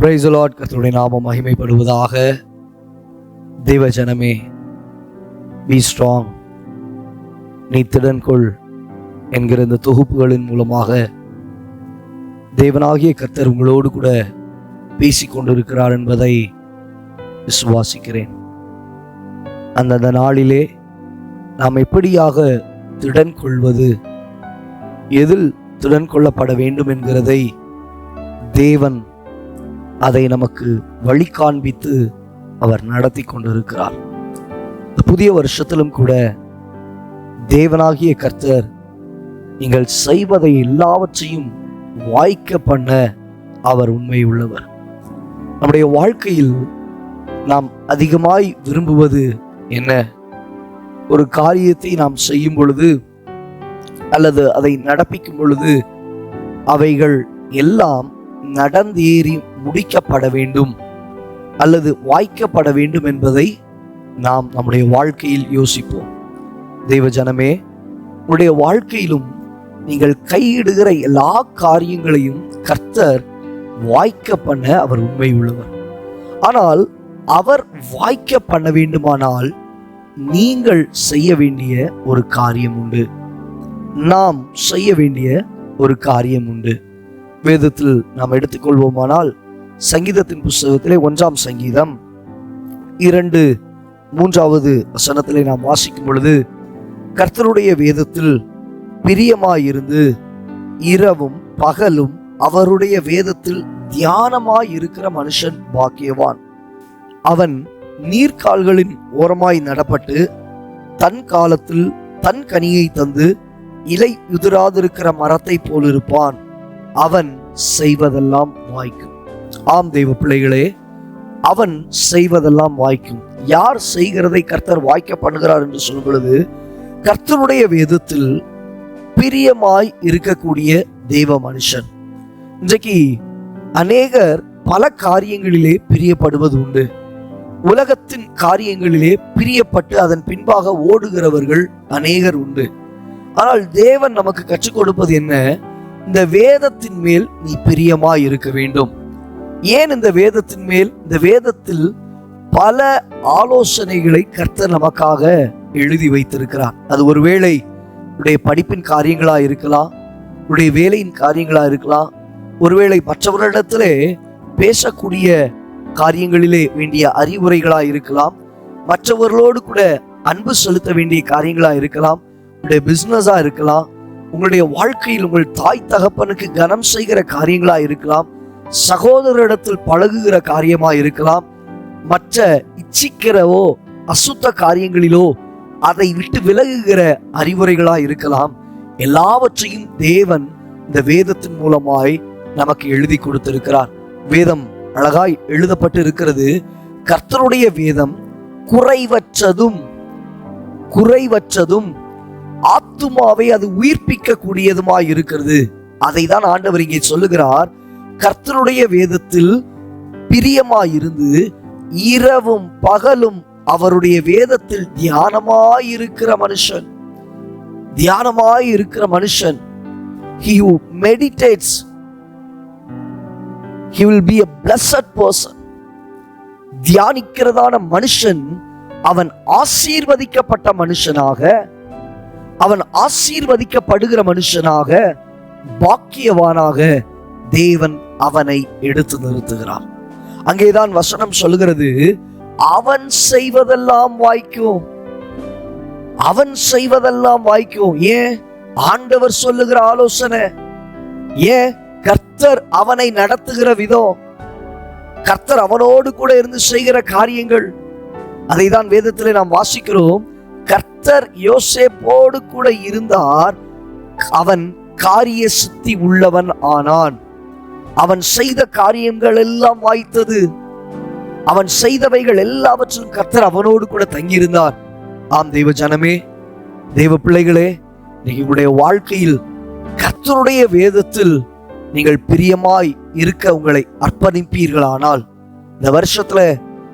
Price Lord கர்த்தருடைய நாமம் மகிமைப்படுவதாக. தெய்வ ஜனமே பி ஸ்ட்ராங் நீ திடன் கொள் என்கிற இந்த தொகுப்புகளின் மூலமாக. தேவனாகிய கத்தர் உங்களோடு கூட பேசிக்கொண்டிருக்கிறார் என்பதை விசுவாசிக்கிறேன். அந்தந்த நாளிலே நாம் எப்படியாக திடன் கொள்வது எதில் திடன் கொள்ளப்பட வேண்டும் என்கிறதை தேவன் அதை நமக்கு வழி காண்பித்து அவர் நடத்தி கொண்டிருக்கிறார். புதிய வருஷத்திலும் கூட தேவனாகிய கர்த்தர் நீங்கள் செய்வதை எல்லாவற்றையும் வாய்க்க பண்ண அவர் உண்மை உள்ளவர். நம்முடைய வாழ்க்கையில் நாம் அதிகமாய் விரும்புவது என்ன? ஒரு காரியத்தை நாம் செய்யும் பொழுது அல்லது அதை நடப்பிக்கும் பொழுது அவைகள் எல்லாம் நடந்தேறி முடிக்கப்பட வேண்டும் அல்லது வாய்க்கப்பட வேண்டும் என்பதை நாம் நம்முடைய வாழ்க்கையில் யோசிப்போம். தெய்வ ஜனமே உங்களுடைய வாழ்க்கையிலும் நீங்கள் கையிடுகிற எல்லா காரியங்களையும் கர்த்தர் வாய்க்க பண்ண அவர் உண்மை உள்ளவர். ஆனால் அவர் வாய்க்க பண்ண வேண்டுமானால் நீங்கள் செய்ய வேண்டிய ஒரு காரியம் உண்டு. நாம் செய்ய வேண்டிய ஒரு காரியம் உண்டு. வேதத்தில் நாம் எடுத்துக்கொள்வோமானால் சங்கீதத்தின் புஸ்தகத்திலே ஒன்றாம் சங்கீதம். இரண்டு மூன்றாவது வசனத்திலே நாம் வாசிக்கும் பொழுது கர்த்தருடைய வேதத்தில் பிரியமாயிருந்து இரவும் பகலும் அவருடைய வேதத்தில் தியானமாய் இருக்கிற மனுஷன் பாக்கியவான். அவன் நீர்க்கால்களின் ஓரமாய் நடப்பட்டு தன் காலத்தில் தன் கனியை தந்து இலை உதிராதிருக்கிற மரத்தை போலிருப்பான். அவன் செய்வதெல்லாம் வாய்க்கும். ஆம் தெய்வ பிள்ளைகளே அவன் செய்வதெல்லாம் வாய்க்கும். யார் செய்கிறதை கர்த்தர் வாய்க்க பண்ணுகிறார் என்று சொல்லும் பொழுது கர்த்தருடைய வேதத்தில் பிரியமாய் இருக்கக்கூடிய தெய்வ மனுஷன். இன்றைக்கு அநேகர் பல காரியங்களிலே பிரியப்படுவது உண்டு. உலகத்தின் காரியங்களிலே பிரியப்பட்டு அதன் பின்பாக ஓடுகிறவர்கள் அநேகர் உண்டு. ஆனால் தேவன் நமக்கு கற்றுக் கொடுப்பது என்ன? இந்த வேதத்தின் மேல் நீ பிரியமாய் இருக்க வேண்டும். ஏன் இந்த வேதத்தின் மேல் இந்த வேதத்தில் பல ஆலோசனைகளை கர்த்தர் நமக்காக எழுதி வைத்திருக்கிறார். அது ஒருவேளை உடைய படிப்பின் காரியங்களா இருக்கலாம் உடைய வேலையின் காரியங்களா இருக்கலாம் ஒருவேளை மற்றவர்களிடத்திலே பேசக்கூடிய காரியங்களிலே வேண்டிய அறிவுரைகளா இருக்கலாம் மற்றவர்களோடு கூட அன்பு செலுத்த வேண்டிய காரியங்களா இருக்கலாம் உங்களுடைய பிஸ்னஸா இருக்கலாம் உங்களுடைய வாழ்க்கையில் உங்கள் தாய் தகப்பனுக்கு கனம் செய்கிற காரியங்களா இருக்கலாம் சகோதரிடத்தில் பழகுகிற காரியமா இருக்கலாம். மற்ற இச்சிக்கிறவோ அசுத்த காரியங்களிலோ அதை விட்டு விலகுகிற அறிவுரைகளா இருக்கலாம். எல்லாவற்றையும் தேவன் இந்த வேதத்தின் மூலமாய் நமக்கு எழுதி கொடுத்திருக்கிறார். வேதம் அழகாய் எழுதப்பட்டு இருக்கிறது கர்த்தருடைய வேதம் குறைவற்றதும் குறைவற்றதும் ஆத்துமாவை அது உயிர்ப்பிக்க கூடியதுமாய் இருக்கிறது. அதை தான் ஆண்டவர் இங்கே சொல்லுகிறார். கர்த்தருடைய வேதத்தில் பிரியமாயிருந்து இரவும் பகலும் அவருடைய வேதத்தில் தியானமாயிருக்கிற மனுஷன். தியானமாயிருக்கிற மனுஷன். He who meditates he will be a blessed person. தியானிக்கிறதான மனுஷன் அவன் ஆசீர்வதிக்கப்பட்ட மனுஷனாக அவன் ஆசீர்வதிக்கப்படுகிற மனுஷனாக பாக்கியவானாக தேவன் அவனை எடுத்து நிறுத்துகிறார். அங்கேதான் வசனம் சொல்லுகிறது அவன் செய்வதெல்லாம் வாய்க்கும். அவன் செய்வதெல்லாம் வாய்க்கும். ஏன்? ஆண்டவர் சொல்லுகிற ஆலோசனை. ஏன்? கர்த்தர் அவனை நடத்துகிற விதம். கர்த்தர் அவனோடு கூட இருந்து செய்கிற காரியங்கள். அதை தான் வேதத்திலே நாம் வாசிக்கிறோம். கர்த்தர் யோசேப்போடு கூட இருந்தார். அவன் காரிய சித்தி உள்ளவன் ஆனான். அவன் செய்த காரியங்கள் எல்லாம் வாய்த்தது. அவன் செய்தவைகள் எல்லாவற்றிலும் கர்த்தர் அவனோடு கூட தங்கியிருந்தார். ஆம் தெய்வ ஜனமே தெய்வ பிள்ளைகளே இன்னைக்கு உங்களுடைய வாழ்க்கையில் கர்த்தருடைய வேதத்தில் நீங்கள் பிரியமாய் இருக்க உங்களை அர்ப்பணிப்பீர்களானால் இந்த வருஷத்துல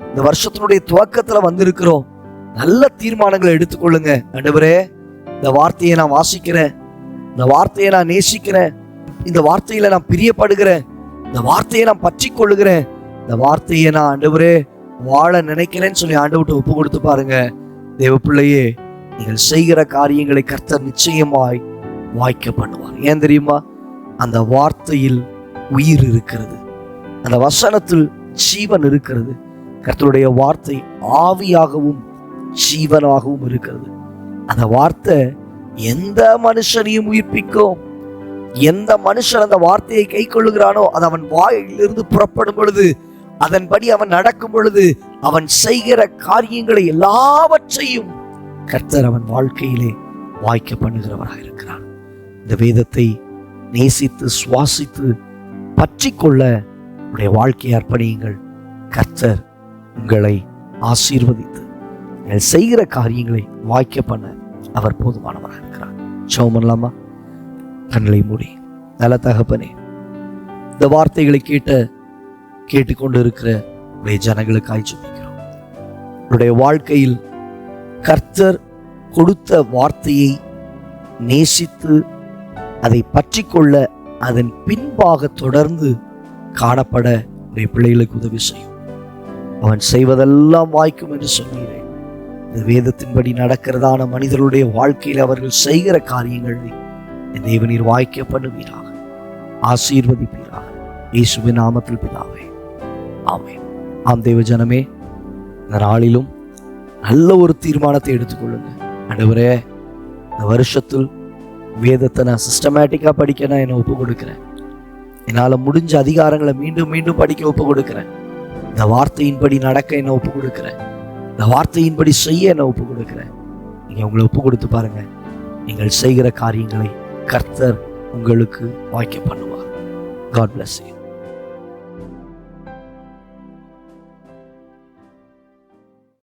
இந்த வருஷத்தினுடைய துவக்கத்துல வந்திருக்கிறோம். நல்ல தீர்மானங்களை எடுத்துக்கொள்ளுங்க. ஆண்டவரே இந்த வார்த்தையை நான் வாசிக்கிறேன். இந்த வார்த்தையை நான் நேசிக்கிறேன். இந்த வார்த்தையில நான் பிரியப்படுகிறேன். இந்த வார்த்தையை நான் பற்றி கொள்ளுகிறேன் இந்த வார்த்தையை நான் ஆண்டவரே வாழ நினைக்கிறேன்னு சொல்லி ஆண்டவர்கிட்ட ஒப்பு கொடுத்து பாருங்க. தேவ பிள்ளையே நீங்கள் செய்கிற காரியங்களை கர்த்தர் நிச்சயமாய் வாய்க்க பண்ணுவார். ஏன் தெரியுமா? அந்த வார்த்தையில் உயிர் இருக்கிறது. அந்த வசனத்தில் ஜீவன் இருக்கிறது. கர்த்தருடைய வார்த்தை ஆவியாகவும் ஜீவனாகவும் இருக்கிறது. அந்த வார்த்தை எந்த மனுஷனையும் உயிர்ப்பிக்கும். எந்த மனுஷன் அந்த வார்த்தையை கை கொள்ளுகிறானோ அது அவன் வாயிலிருந்து புறப்படும் பொழுது அதன்படி அவன் நடக்கும் பொழுது அவன் செய்கிற காரியங்களை எல்லாவற்றையும் கர்த்தர் அவன் வாழ்க்கையிலே வாய்க்க பண்ணுகிறவராக இருக்கிறான் இந்த வேதத்தை நேசித்து சுவாசித்து பற்றி கொள்ள உடைய வாழ்க்கையை அர்ப்பணியுங்கள். கர்த்தர் உங்களை ஆசீர்வதித்து நீங்கள் செய்கிற காரியங்களை வாய்க்க பண்ண அவர் போதுமானவராக இருக்கிறார். ஜெபம் கண்களை மூடி. நல்ல தகப்பனே இந்த வார்த்தைகளை கேட்ட கேட்டுக்கொண்டு இருக்கிற உடைய ஜனங்களுக்காய் ஜெபிக்கிறோம். உடைய வாழ்க்கையில் கர்த்தர் கொடுத்த வார்த்தையை நேசித்து அதை பற்றி கொள்ள அதன் பின்பாக தொடர்ந்து காணப்பட உடைய பிள்ளைகளுக்கு உதவி செய்யும். அவன் செய்வதெல்லாம் வாய்க்கும் என்று சொன்னீர்கள் இந்த வேதத்தின்படி நடக்கிறதான மனிதர்களுடைய வாழ்க்கையில் அவர்கள் செய்கிற காரியங்கள் தேவநீர் வாய்க்க பண்ணுவீராக. ஆசீர்வதிப்பீராக. இயேசுவின் நாமத்தில் பிதாவே. ஆமே ஆம் தேவ ஜனமே இந்த நாளிலும் நல்ல ஒரு தீர்மானத்தை எடுத்துக்கொள்ளுங்க. அடுவரே இந்த வருஷத்தில் வேதத்தை நான் சிஸ்டமேட்டிக்காக படிக்க நான் என்னை ஒப்பு கொடுக்குறேன் என்னால் முடிஞ்ச அதிகாரங்களை மீண்டும் மீண்டும் படிக்க ஒப்பு கொடுக்குறேன் இந்த வார்த்தையின்படி நடக்க என்ன ஒப்பு கொடுக்குறேன் இந்த வார்த்தையின்படி செய்ய என்ன ஒப்பு கொடுக்குறேன் நீங்கள் உங்களை ஒப்பு கொடுத்து பாருங்க. நீங்கள் செய்கிற காரியங்களை கர்த்தர் உங்களுக்கு வாய்க்க பண்ணுவார். God bless you